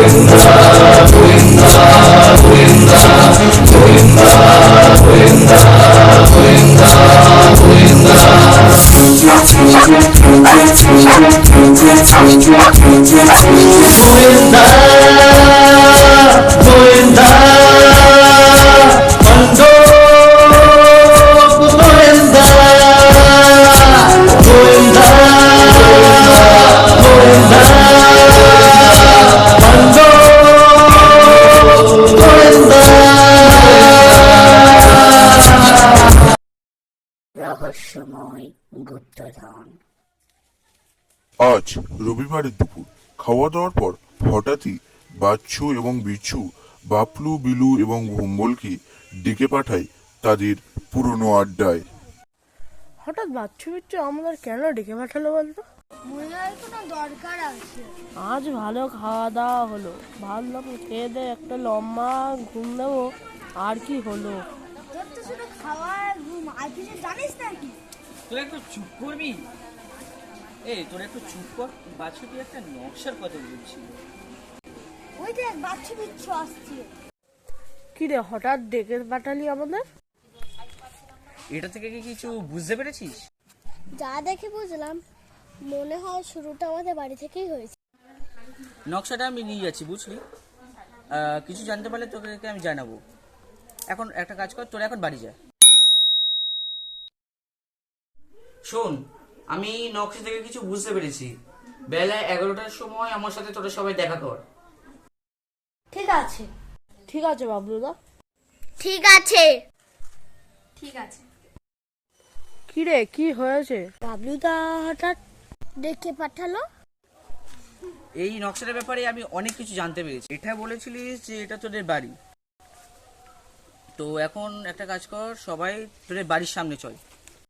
보인다 보인다 보인다 보인다 보인다 보인다 보인다 보인다 গুপ্তধন আজ রবিবারের দুপুর খাওয়া দাওয়ার পর হঠাৎই বাচ্চু এবং বিচ্ছু বাপলু বিলু এবং ভম্বলকে ডেকে পাঠায় তাদের পুরনো আড্ডায়। হঠাৎ বাচ্চু বিচ্ছু আমাদের কেন ডেকে পাঠালো বলতো? মনে হয় কোনো দরকার আছে? আজ ভালো খাওয়া দাওয়া হলো। ভাবলাম খেয়ে দে একটা লম্বা ঘুম দেবো আর কি হলো? তোর তো শুধু খাওয়া আর ঘুম আর কিছু জানিস নাকি? তোরা একটু চুপ করবি? এই তোরা একটু চুপ কর বাছু তুই একটা নকশার কথা বলছিল। ওই দেখ বাচ্চা বিচ্ছু আসছে। কি রে হঠাৎ ডেকে পাঠালি আমাদের? এটা থেকে কি কিছু বুঝতে পেরেছিস? যা দেখে বুঝলাম মনে হয় শুরুটা আমাদের বাড়ি থেকেই হয়েছে। নকশাটা আমি নিয়ে যাচ্ছি বুঝলি? আহ, কিছু জানতে পারলে তোকে আমি জানাব। এখন একটা কাজ কর তোরা এখন বাড়ি যা। শোন আমি নকশা থেকে কিছু বুঝতে পেরেছি। বেলা এগারোটার সময় আমার সাথে তোরা সবাই দেখা কর। ঠিক আছে। ঠিক আছে বাবলুদা ঠিক আছে। ঠিক কি রে কি হয়েছে? বাবলুদা হঠাৎ ডেকে পাঠালো? এই নকশাটার ব্যাপারে আমি অনেক কিছু জানতে পেরেছি। এটা বলেছিলিস যে এটা তোদের বাড়ি। তো এখন একটা কাজ কর সবাই তোদের বাড়ির সামনে চল।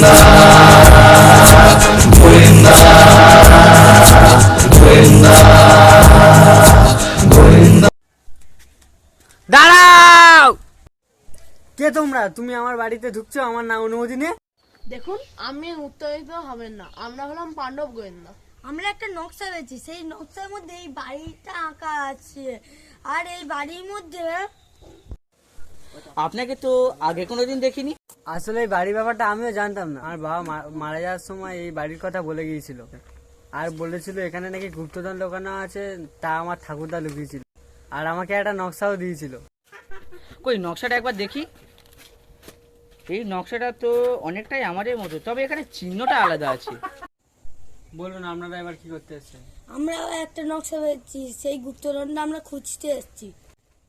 Bye. কে তোমরা? তুমি আমার বাড়িতে ঢুকছো আমার না অনুমতি নিয়ে দেখুন আমি উত্তেজিত হবেন না। আমরা হলাম পাণ্ডব গোয়েন্দা। আমরা একটা নকশা পেয়েছি সেই নকশার মধ্যে এই বাড়িটা আঁকা আছে। আর এই বাড়ির মধ্যে আপনাকে তো আগে কোনোদিন দেখিনি? আসলে এই বাড়ির ব্যাপারটা আমিও জানতাম না। আর বাবা মা- মারা যাওয়ার সময় এই বাড়ির কথা বলে গিয়েছিল। আর বলেছিল এখানে নাকি গুপ্তধন লোকানো আছে তা আমার ঠাকুরদা লুকিয়েছিল। আর আমাকে একটা নকশাও দিয়েছিল। কই নকশাটা একবার দেখি। এই নকশাটা তো অনেকটাই আমাদের মতো তবে এখানে চিহ্নটা আলাদা আছে। বলুন আপনারা এবার কি করতে এসছেন? আমরা একটা নকশা পেয়েছি সেই গুপ্তধনটা আমরা খুঁজতে এসেছি।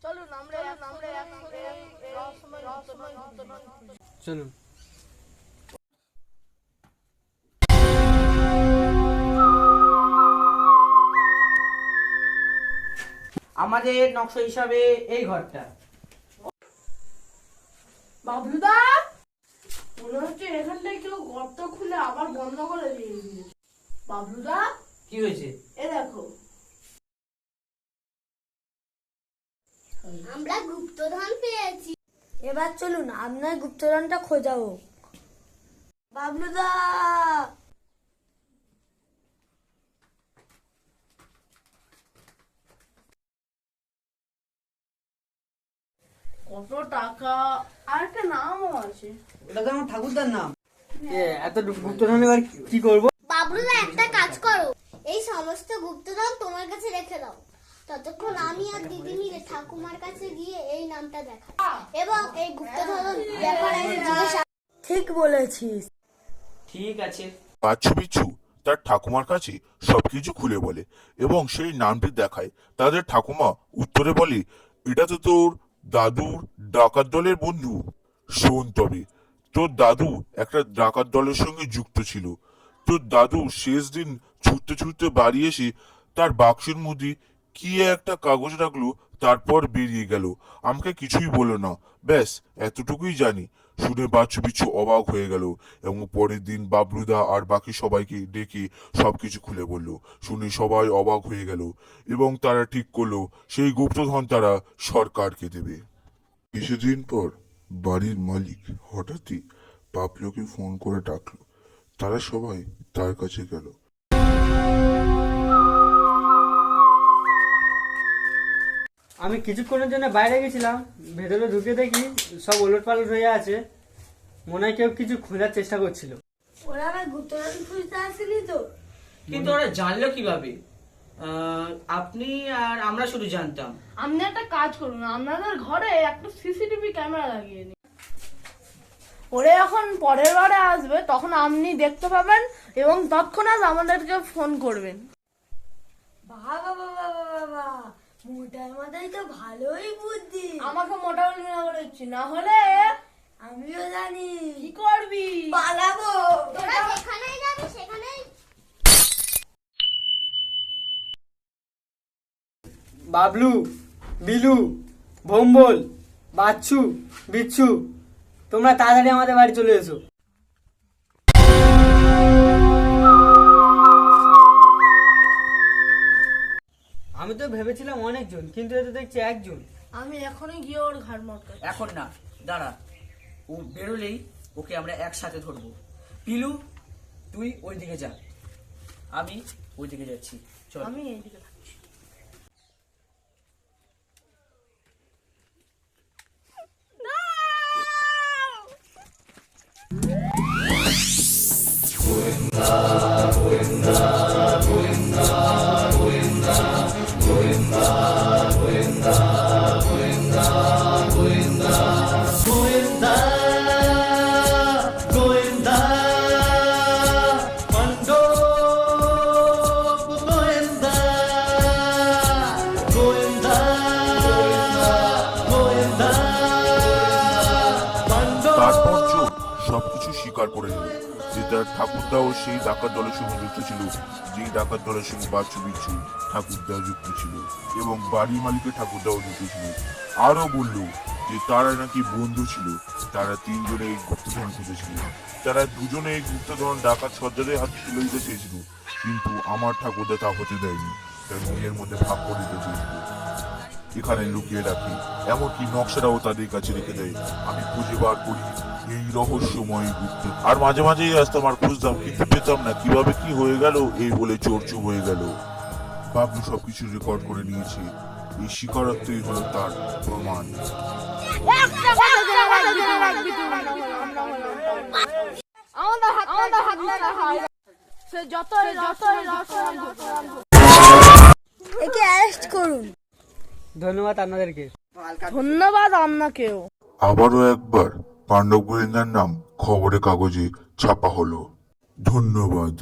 চলুন আমরা আমরা চলুন। আমাদের নকশা হিসাবে এই ঘরটা। বাবলুদা মনে হচ্ছে এখানটায় কেউ গর্ত খুলে আবার বন্ধ করে দিয়ে দিয়েছে। বাবলুদা? কি হয়েছে? এ দেখো। আমরা গুপ্তধন পেয়েছি। এবার চলুন আপনার গুপ্তধনটা খোঁজা হোক। বাবলুদা! কত টাকা? আর একটা নামও আছে। এটা তো আমার ঠাকুরদার নাম। এত গুপ্তধন এবার কি করব? বাবলুদা একটা কাজ করো। এই সমস্ত গুপ্তধন তোমার কাছে রেখে দাও। ততক্ষণ আমি আর দিদি মিলে ঠাকুমার কাছে গিয়ে এই নামটা দেখা এবং এই গুপ্তধন ব্যাপারে ঠিক বলেছিস। ঠিক আছে। বাচ্চু বিচ্ছু তার ঠাকুমার কাছে সবকিছু খুলে বলে এবং সেই নামটি দেখায়। তাদের ঠাকুমা উত্তরে বলে এটা তো তোর দাদুর ডাকাত দলের বন্ধু। শোন তবে তোর দাদু একটা ডাকাত দলের সঙ্গে যুক্ত ছিল। তোর দাদু শেষ দিন ছুটতে ছুটতে বাড়ি এসে তার বাক্সের মধ্যে কি একটা কাগজ রাখল, তারপর বেরিয়ে গেল। আমাকে কিছুই বলল না। ব্যাস, এতটুকুই জানি। শুনে বাচ্চু বিচ্ছু অবাক হয়ে গেল এবং পরের দিন বাবলুদা আর বাকি সবাইকে ডেকে সবকিছু খুলে বলল। শুনে সবাই অবাক হয়ে গেল এবং তারা ঠিক করল, সেই গুপ্তধন তারা সরকারকে দেবে। কিছুদিন পর বাড়ির মালিক হঠাৎই পাপলোকে ফোন করে ডাকলো। তারা সবাই তার কাছে গেল। আমি কিছুক্ষণের জন্য বাইরে গেছিলাম। ভেতরে ঢুকে দেখি সব ওলট পালট হয়ে আছে। মনে হয় কেউ কিছু খোঁজার চেষ্টা করছিল। ওরা আমার গুপ্তধন খুঁজতে আসেনি তো? কিন্তু ওরা জানলো কীভাবে? আপনি আর আমরা শুধু জানতাম। আপনি একটা কাজ করুন আপনাদের ঘরে একটা সিসিটিভি ক্যামেরা লাগিয়ে নিন। ওরে যখন পরের বারে আসবে তখন আপনি দেখতে পাবেন এবং তৎক্ষণাৎ আমাদেরকে ফোন করবেন। বাবা বাবা বাবা বাবা মোটার মাথায় তো ভালোই বুদ্ধি। আমাকে মোটা বলবি না করেছি না হলে আমিও জানি। কি করবি? পালাবো। তোরা যেখানেই যাবি বাবলু বিলু ভম্বল বাচ্চু বিচ্ছু তোমরা তাড়াতাড়ি আমাদের বাড়ি চলে এসো। আমি তো ভেবেছিলাম অনেকজন কিন্তু এ তো দেখছি একজন। আমি এখনই গিয়ে ওর ঘাড় মটকা এখন না দাঁড়া। ও বেরোলেই ওকে আমরা একসাথে ধরবো। পিলু তুই ওই দিকে যা। আমি ওই দিকে যাচ্ছি। চল। আমি এইদিকে থাকছি গোয়েন্দা সবকিছু স্বীকার করে নিল যে তার ঠাকুরদাও সেই ডাকাত দলের সঙ্গে যুক্ত ছিল, যেই ডাকাত দলের সঙ্গে বাচ্চু বিচ্ছু ঠাকুরদাও যুক্ত ছিল এবং বাড়ি মালিকের ঠাকুরদাও যুক্ত ছিল। আরও বলল যে তারা নাকি বন্ধু ছিল, তারা তিনজনে এই গুপ্তধন খুঁজেছিল। তারা দুজনে এই গুপ্তধন ডাকাত সর্দারের হাতে তুলে দিতে চেয়েছিল, কিন্তু আমার ঠাকুরদা তা হতে দেয়নি। তার নিজের মধ্যে ভাগ করে দিতে চেয়েছিল। এখানে লুকিয়ে রাখি। এমনকি নকশাটাও তাদের কাছে রেখে দেয়। আমি খুঁজে বার করি এই রহস্যময় গুপ্ত। আর মাঝে মাঝেই আসতাম আর খুঁজতাম কিন্তু পেতাম না। কীভাবে কি হয়ে গেল এই বলে চোর চুপ হয়ে গেল। বাবলু সবকিছু রেকর্ড করে নিয়েছে। এই স্বীকারোক্তই হলো তার প্রমাণ। সে যতই রহস্যময় একে অ্যারেস্ট করুন। ধন্যবাদ আপনাদেরকে। ধন্যবাদ আপনাকেও। আবারও একবার পাণ্ডব গোয়েন্দার নাম খবরের কাগজে ছাপা হলো। ধন্যবাদ।